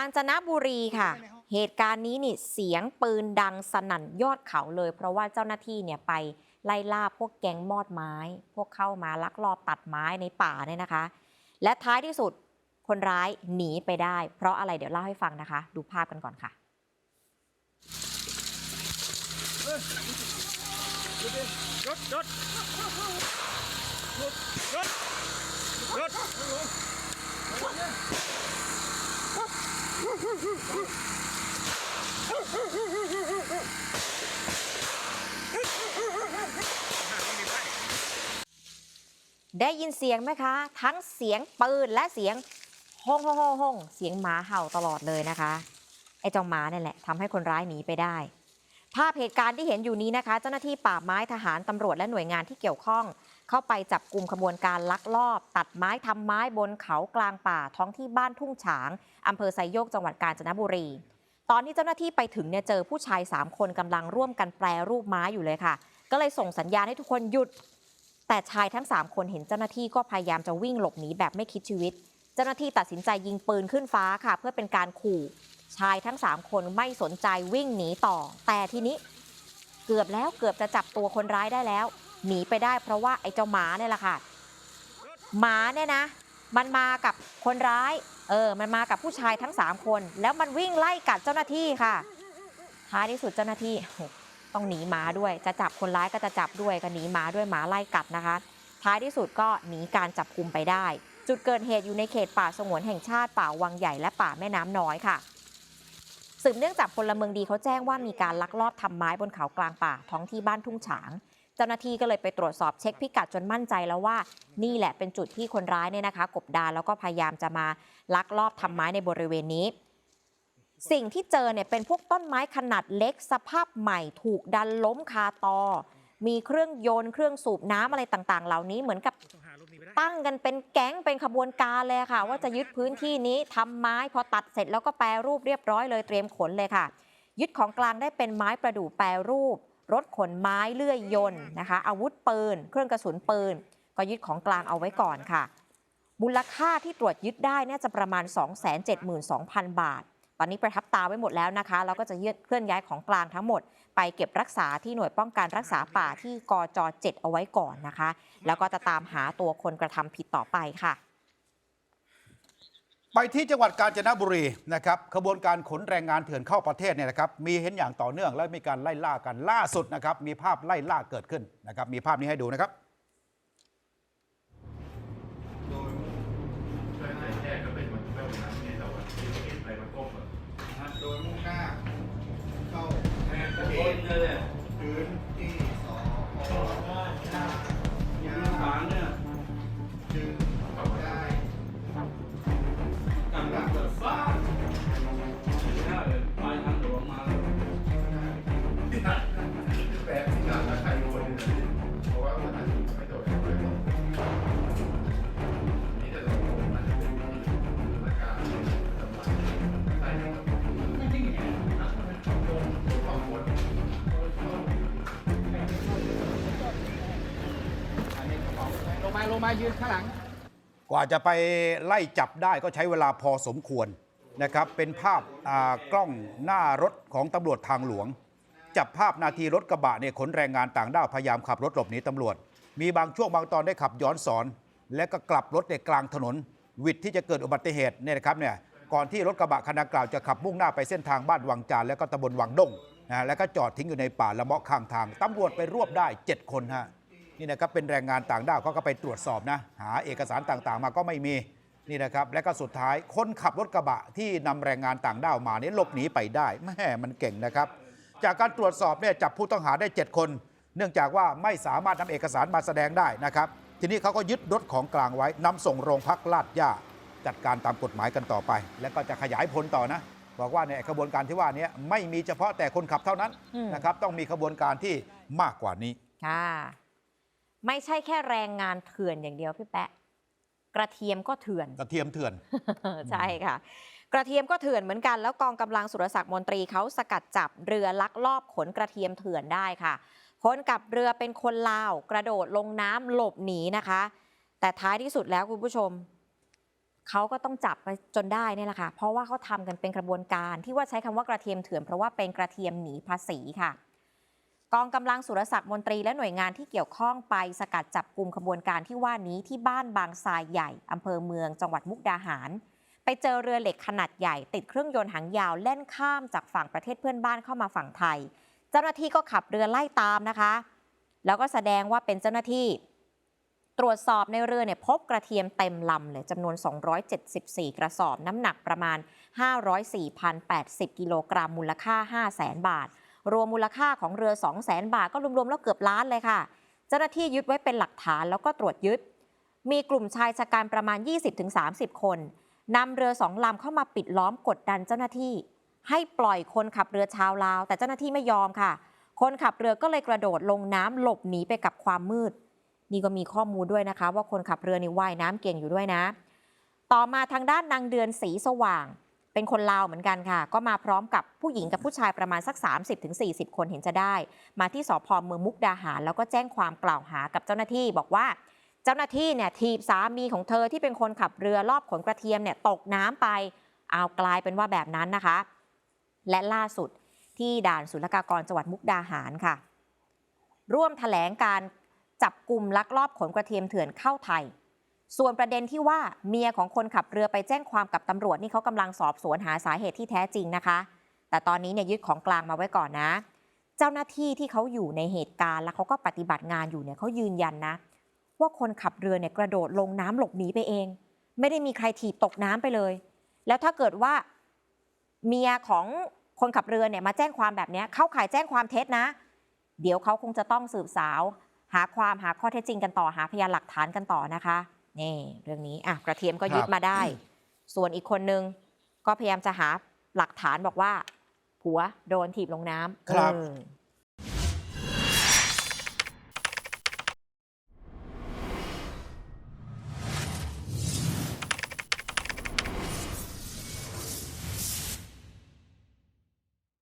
าญจนบุรีค่ะ เหตุการณ์นี้นี่เสียงปืนดังสนั่นยอดเขาเลย เพราะว่าเจ้าหน้าที่เนี่ยไปไล่ล่าพวกแก๊งมอดไม้ พวกเข้ามาลักลอบตัดไม้ในป่าเนี่ยนะคะ และท้ายที่สุดคนร้ายหนีไปได้ เพราะอะไรเดี๋ยวเล่าให้ฟังนะคะ ดูภาพกันก่อนค่ะรถรถรถรถรถ ได้ยินเสียงไหมคะ ทั้งเสียงปืนและเสียงห้องห้องห้องห้องเสียงหมาเห่าตลอดเลยนะคะ ไอ้เจ้าหมาเนี่ยแหละทำให้คนร้ายหนีไปได้ ภาพเหตุการณ์ที่เห็นอยู่นี้นะคะ เจ้าหน้าที่ป่าไม้ทหารตำรวจและหน่วยงานที่เกี่ยวข้อง เข้าไปจับกลุ่มขบวนการลักลอบ ตัดไม้ทำไม้บนเขากลางป่าท้องที่บ้านทุ่งฉางอำเภอไซโยกจังหวัดกาญจนบุรี ตอนที่เจ้าหน้าที่ไปถึงเนี่ยเจอผู้ชาย 3 คนกำลังร่วมกันแปรรูปไม้อยู่เลยค่ะ ก็เลยส่งสัญญาณให้ทุกคนหยุด แต่ชายทั้ง 3 คนเห็นเจ้าหน้าที่ก็พยายามจะวิ่งหลบหนีแบบไม่คิดชีวิต เจ้าหน้าที่ตัดสินใจยิงปืนขึ้นฟ้าค่ะ เพื่อเป็นการขู่ ชายทั้ง 3 คนไม่สนใจวิ่งหนีต่อ แต่ทีนี้เกือบแล้วเกือบจะจับตัวคนร้ายได้แล้ว หนีไปได้เพราะว่าไอ้เจ้าหมาเนี่ยแหละค่ะ หมาเนี่ยนะ มันมากับคนร้าย เออ มันมากับผู้ชายทั้ง 3 คน แล้วมันวิ่งไล่กัดเจ้าหน้าที่ค่ะ ท้ายที่สุดเจ้าหน้าที่ ต้องหนีหมาด้วย จะจับคนร้ายก็จะจับด้วยก็หนีหมาด้วยหมาไล่กัดนะคะ ท้ายที่สุดก็หนีการจับกุมไปได้ จุดเกิดเหตุอยู่ในเขตป่าสงวนแห่งชาติป่าวังใหญ่และป่าแม่น้ำน้อยค่ะสืบเนื่องจากพลเมืองดีเขาแจ้งว่ามีการลักลอบทำไม้บนเขากลางป่าท้องที่บ้านทุ่งฉาง จ้าหน้าที่ก็เลยไปตรวจสอบเช็คพิกัดจนมั่นใจแล้วว่า นี่แหละเป็นจุดที่คนร้ายเนี่ยนะคะ กบดานแล้วก็พยายามจะมาลักลอบทำไม้ในบริเวณนี้ สิ่งที่เจอเนี่ยเป็นพวกต้นไม้ขนาดเล็กสภาพใหม่ถูกดันล้มคาตอ มีเครื่องโยนเครื่องสูบน้ำอะไรต่างๆ เหล่านี้เหมือนกับตั้งกันเป็นแก๊งเป็นขบวนการเลยค่ะ ว่าจะยึดพื้นที่นี้ทำไม้พอตัดเสร็จแล้วก็แปรรูปเรียบร้อยเลยเตรียมขนเลยค่ะ ยึดของกลางได้เป็นไม้ประดู่แปรรูป รถขนไม้เลื่อยยนต์นะคะ อาวุธปืน เครื่องกระสุนปืน ก็ยึดของกลางเอาไว้ก่อนค่ะ มูลค่าที่ตรวจยึดได้เนี่ยจะประมาณ 272,000 บาท ตอนนี้ประทับตาไว้หมดแล้วนะคะแล้วก็จะเคลื่อนย้ายของกลางทั้งหมด ไปเก็บรักษาที่หน่วยป้องกันรักษาป่าที่กจ7เอาไว้ก่อนนะคะ แล้วก็จะตามหาตัวคนกระทำผิดต่อไปค่ะ ไปที่จังหวัดกาญจนบุรีนะครับขบวนการขนแรงงานเถื่อนเข้าประเทศเนี่ยนะครับมีเห็นอย่างต่อเนื่องและมีการไล่ล่ากันล่าสุดนะครับมีภาพไล่ล่าเกิดขึ้นนะครับมีภาพนี้ให้ดูนะครับใช่ใช่ง งมาลงมายืนข้างหลัง กว่าจะไปไล่จับได้ก็ใช้เวลาพอสมควรนะครับ เป็นภาพอ่ากล้องหน้ารถของตำรวจทางหลวง จับภาพนาทีรถกระบะเนี่ยขนแรงงานต่างด้าวพยายามขับรถหลบหนีตำรวจ มีบางช่วงบางตอนได้ขับย้อนสอน และก็กลับรถในกลางถนน วิทย์ที่จะเกิดอุบัติเหตุเนี่ยนะครับเนี่ยก่อนที่รถกระบะคันดังกล่าวจะขับมุ่งหน้าไปเส้นทางบ้านวังจานและก็ตำบลวังดงนะแล้วก็จอดทิ้งอยู่ในป่าละเมาะข้างทางตำรวจไปรวบได้ 7 คนฮะ นี่นะครับเป็นแรงงานต่างด้าวเขาก็ไปตรวจสอบนะ หาเอกสารต่างๆ มาก็ไม่มีนี่นะครับและก็สุดท้ายคนขับรถกระบะที่นำแรงงานต่างด้าวมาเนี่ยหลบหนีไปได้แม่มันเก่งนะครับ จากการตรวจสอบเนี่ยจับผู้ต้องหาได้ 7 คน เนื่องจากว่าไม่สามารถนำเอกสารมาแสดงได้นะครับ ทีนี้เขาก็ยึดรถของกลางไว้นำส่งโรงพักลาดย่าจัดการตามกฎหมายกันต่อไป แล้วก็จะขยายผลต่อนะ บอกว่าในยขบวนการที่ว่านี้ไม่มีเฉพาะแต่คนขับเท่านั้นนะครับต้องมีขบวนการที่มากกว่านี้ค่ะ ไม่ใช่แค่แรงงานเถื่อนอย่างเดียวพี่แปะ กระเทียมก็เถื่อน กระเทียมเถื่อน ใช่ค่ะ กระเทียมก็เถื่อนเหมือนกัน แล้วกองกำลังสุรศักดิ์มนตรีเขาสกัดจับเรือลักลอบขนกระเทียมเถื่อนได้ค่ะ คนกับเรือเป็นคนลาว กระโดดลงน้ำหลบหนีนะคะ แต่ท้ายที่สุดแล้วคุณผู้ชมเขาก็ต้องจับไปจนได้เนี่ยแหละค่ะ เพราะว่าเขาทำกันเป็นกระบวนการที่ว่าใช้คำว่ากระเทียมเถื่อนเพราะว่าเป็นกระเทียมหนีภาษีค่ะ กองกำลังสุรศักดิ์มนตรีและหน่วยงานที่เกี่ยวข้องไปสกัดจับกลุ่มขบวนการที่ว่านี้ที่บ้านบางทรายใหญ่อำเภอเมืองจังหวัดมุกดาหาร ไปเจอเรือเหล็กขนาดใหญ่ ติดเครื่องยนต์หางยาวแล่นข้ามจากฝั่งประเทศเพื่อนบ้านเข้ามาฝั่งไทย เจ้าหน้าที่ก็ขับเรือไล่ตามนะคะ แล้วก็แสดงว่าเป็นเจ้าหน้าที่ ตรวจสอบในเรือเนี่ยพบกระเทียมเต็มลำเลยจำนวน 274 กระสอบน้ำหนักประมาณ 504,080 กิโลกรัมมูลค่า 500,000 บาท รวมมูลค่าของเรือ 200,000บาทก็รวมๆแล้วเกือบล้านเลยค่ะ เจ้าหน้าที่ยึดไว้เป็นหลักฐานแล้วก็ตรวจยึด มีกลุ่มชายชะกันประมาณ 20-30 คนนำเรือสองลำเข้ามาปิดล้อมกดดันเจ้าหน้าที่ ให้ปล่อยคนขับเรือชาวลาว แต่เจ้าหน้าที่ไม่ยอมค่ะ คนขับเรือก็เลยกระโดดลงน้ำหลบหนีไปกับความมืด นี่ก็มีข้อมูลด้วยนะคะ ว่าคนขับเรือนี่ว่ายน้ำเก่งอยู่ด้วยนะ ต่อมาทางด้านนางเดือนสีสว่าง เป็นคนลาวเหมือนกันค่ะ ก็มาพร้อมกับผู้หญิงกับผู้ชายประมาณสัก 30-40 คนเห็นจะได้ มาที่สพเมืองมุกดาหาร แล้วก็แจ้งความกล่าวหากับเจ้าหน้าที่บอกว่าเจ้าหน้าที่เนี่ยทีบสามีของเธอที่เป็นคนขับเรือรอบขนกระเทียมเนี่ยตกน้ำไปเอากลายเป็นว่าแบบนั้นนะคะ และล่าสุดที่ด่านศุลกากรจังหวัดมุกดาหารค่ะ ร่วมแถลงการจับกลุ่มลักลอบขนกระเทียมเถื่อนเข้าไทย ส่วนประเด็นที่ว่าเมียของคนขับเรือไปแจ้งความกับตำรวจนี่เขากำลังสอบสวนหาสาเหตุที่แท้จริงนะคะ แต่ตอนนี้เนี่ยยึดของกลางมาไว้ก่อนนะ เจ้าหน้าที่ที่เขาอยู่ในเหตุการณ์แล้วเขาก็ปฏิบัติงานอยู่เนี่ยเขายืนยันนะ ว่าคนขับเรือเนี่ยกระโดดลงน้ำหลบหนีไปเอง ไม่ได้มีใครถีบตกน้ำไปเลย แล้วถ้าเกิดว่าเมียของคนขับเรือเนี่ยมาแจ้งความแบบเนี้ยเข้าข่ายแจ้งความเท็จนะ เดี๋ยวเขาคงจะต้องสืบสาว หาความหาข้อเท็จจริงกันต่อหาพยานหลักฐานกันต่อนะคะ นี่เรื่องนี้อะกระเทียมก็ยึดครับมาได้ ส่วนอีกคนนึงก็พยายามจะหาหลักฐานบอกว่า ผัวโดนถีบลงน้ำครับเออ